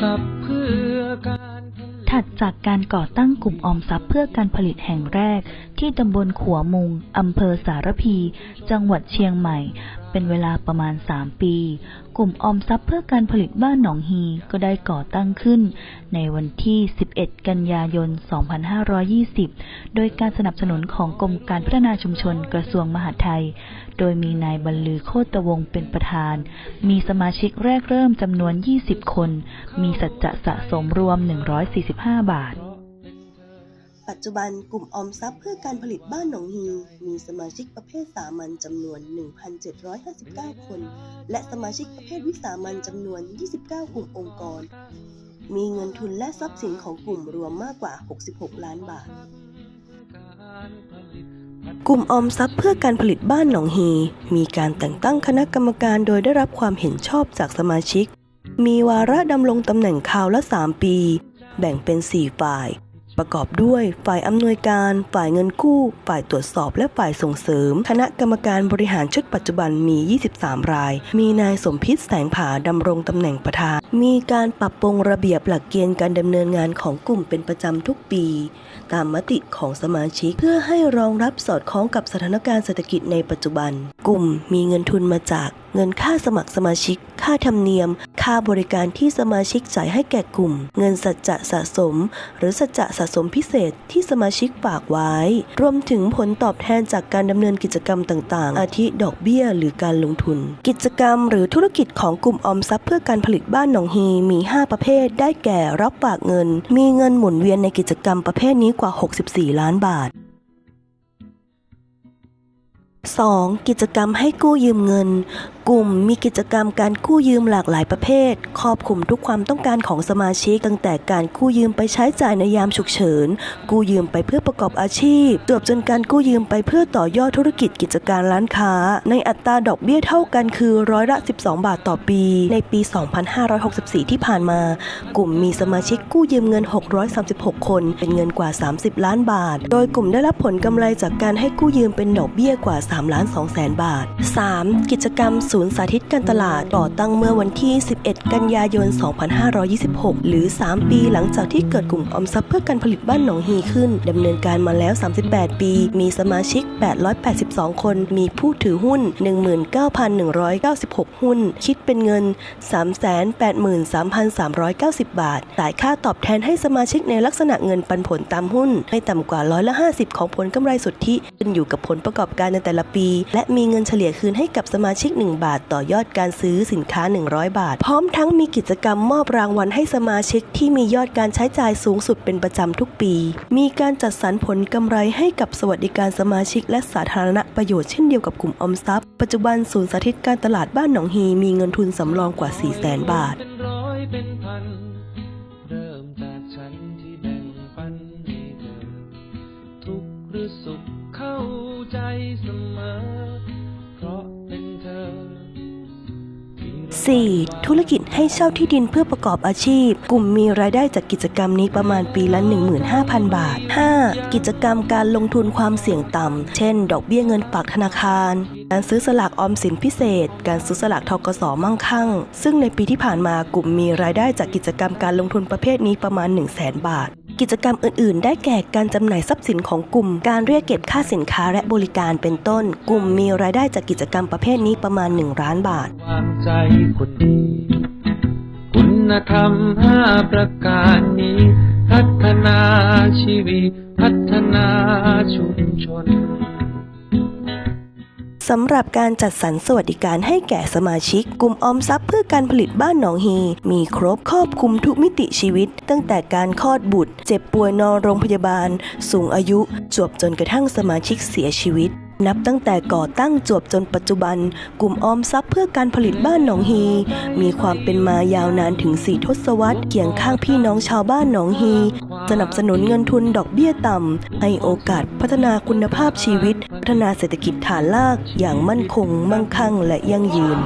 ทรัพย์เพื่อการถัดจากการก่อตั้งกลุ่มออมทรัพย์เพื่อการผลิตแห่งแรก ที่ตำบลขัวมุง อำเภอสารพี จังหวัดเชียงใหม่ เป็นเวลาประมาณ 3 ปี กลุ่มออมทรัพย์เพื่อการผลิตบ้านหนองฮีก็ได้ก่อตั้งขึ้น ในวันที่ 11 กันยายน 2520 โดยการสนับสนุนของกรมการพัฒนาชุมชนกระทรวงมหาดไทย โดยมีนายบรรลือโคตวงศ์เป็นประธาน มีสมาชิกแรกเริ่มจำนวน 20 คน มีสัจจะสะสมรวม 145 บาท ปัจจุบันกลุ่มออมทรัพย์เพื่อการผลิตบ้านหนองฮีมีสมาชิกประเภทสามัญจำนวน 1,759 คน และสมาชิกประเภทวิสามัญจำนวน 29 กลุ่มองค์กร มีเงินทุนและทรัพย์สินของกลุ่มรวมมากกว่า 66 ล้านบาท กลุ่มออมทรัพย์เพื่อการผลิตบ้านหนองฮีมีการแต่งตั้งคณะกรรมการโดยได้รับความเห็นชอบจากสมาชิก มีวาระดำรงตำแหน่งคราวละ 3 ปี แบ่งเป็น 4 ฝ่าย ประกอบด้วยฝ่ายอำนวยการ ฝ่ายเงินกู้ ฝ่ายตรวจสอบ และฝ่ายส่งเสริม คณะกรรมการบริหารชุดปัจจุบันมี 23 ราย มีนายสมพิษแสงผาดำรงตำแหน่งประธาน มีการปรับปรุงระเบียบหลักเกณฑ์การดำเนินงานของกลุ่มเป็นประจำทุกปี ตามมติของสมาชิก เพื่อให้รองรับสอดคล้องกับสถานการณ์เศรษฐกิจในปัจจุบัน กลุ่มมีเงินทุนมาจากเงินค่าสมัครสมาชิก ค่าธรรมเนียม ค่าบริการที่สมาชิกจ่ายให้แก่กลุ่ม เงินสัจจะสะสม หรือสัจจะสะสมพิเศษที่สมาชิกฝากไว้ รวมถึงผลตอบแทนจากการดำเนินกิจกรรมต่าง ๆ อาทิดอกเบี้ย หรือการลงทุน กิจกรรมหรือธุรกิจของกลุ่มออมทรัพย์เพื่อการผลิตบ้านหนองฮีมี 5 ประเภท ได้แก่รับฝากเงิน มีเงินหมุนเวียนในกิจกรรมประเภทนี้กว่า 64 ล้านบาท 2. กิจกรรมให้กู้ยืมเงินกลุ่มมีกิจกรรมการกู้ยืมหลากหลายประเภท ครอบคลุมทุกความต้องการของสมาชิก ตั้งแต่การกู้ยืมไปใช้จ่ายในยามฉุกเฉิน กู้ยืมไปเพื่อประกอบอาชีพจวบจนการกู้ยืมไปเพื่อต่อยอดธุรกิจกิจการร้านค้า ในอัตราดอกเบี้ยเท่ากันคือร้อยละ 12 บาทต่อปี ในปี 2564 ที่ผ่านมา กลุ่มมีสมาชิกกู้ยืมเงิน 636 คน เป็นเงินกว่า 30 ล้านบาท โดยกลุ่มได้รับผลกำไรจากการให้กู้ยืมเป็นดอกเบี้ยกว่า3ล้าน2แสนบาท 3. กิจกรรมศูนย์สาธิตการตลาดก่อตั้งเมื่อวันที่ 11 กันยายน 2526 หรือ 3 ปีหลังจากที่เกิดกลุ่มออมทรัพย์เพื่อการผลิตบ้านหนองฮีขึ้นดำเนินการมาแล้ว 38 ปี มีสมาชิก 882 คน มีผู้ถือหุ้น 19,196 หุ้น คิดเป็นเงิน 383,390 บาทจ่ายค่าตอบแทนให้สมาชิกในลักษณะเงินปันผลตามหุ้น ไม่ต่ำกว่าร้อยละ 50 ของผลกำไรสุทธิขึ้นอยู่กับผลประกอบการในแต่ละปี และมีเงินเฉลี่ยคืนให้กับสมาชิก 1บาทต่อยอดการซื้อสินค้า 100 บาท พร้อมทั้งมีกิจกรรมมอบรางวัลให้สมาชิกที่มียอดการใช้จ่ายสูงสุดเป็นประจำทุกปี มีการจัดสรรผลกำไรให้กับสวัสดิการสมาชิก และสาธารณประโยชน์เช่นเดียวกับกลุ่มออมทรัพย์ ปัจจุบันศูนย์สาธิตการตลาดบ้านหนองฮีมีเงินทุนสำรองกว่า 4 0 0 0 0 0 บาททุกหรือสุขเข้าใจเสมอ 4. ธุรกิจให้เช่าที่ดินเพื่อประกอบอาชีพ กลุ่มมีรายได้จากกิจกรรมนี้ประมาณปีละ 15,000 บาท 5. กิจกรรมการลงทุนความเสี่ยงต่ำ เช่น ดอกเบี้ยเงินฝากธนาคาร การซื้อสลากออมสินพิเศษ การซื้อสลากทกสมั่งคั่ง ซึ่งในปีที่ผ่านมากลุ่มมีรายได้จากกิจกรรมการลงทุนประเภทนี้ประมาณ 1 0 0 0 0แบาท กิจกรรมอื่น ๆ ได้แก่การจำหน่ายทรัพย์สินของกลุ่ม การเรียกเก็บค่าสินค้าและบริการเป็นต้น กลุ่มมีรายได้จากกิจกรรมประเภทนี้ประมาณ 1 ล้านบาทวางใจคนดีคุณธรรมห้าประการนี้ พัฒนาชีวิต พัฒนาชุมชน สำหรับการจัดสรรสวัสดิการให้แก่สมาชิก กลุ่มออมทรัพย์เพื่อการผลิตบ้านหนองฮี มีครบครอบคลุมทุกมิติชีวิต ตั้งแต่การคลอดบุตร เจ็บป่วยนอนโรงพยาบาล สูงอายุ จวบจนกระทั่งสมาชิกเสียชีวิต นับตั้งแต่ก่อตั้งจวบจนปัจจุบัน กลุ่มออมทรัพย์เพื่อการผลิตบ้านหนองฮี มีความเป็นมายาวนานถึงสี่ทศวรรษเคียงข้างพี่น้องชาวบ้านหนองฮี สนับสนุนเงินทุนดอกเบี้ยต่ำให้โอกาสพัฒนาคุณภาพชีวิต พัฒนาเศรษฐกิจฐานรากอย่างมั่นคง มั่งคั่งและยั่งยืน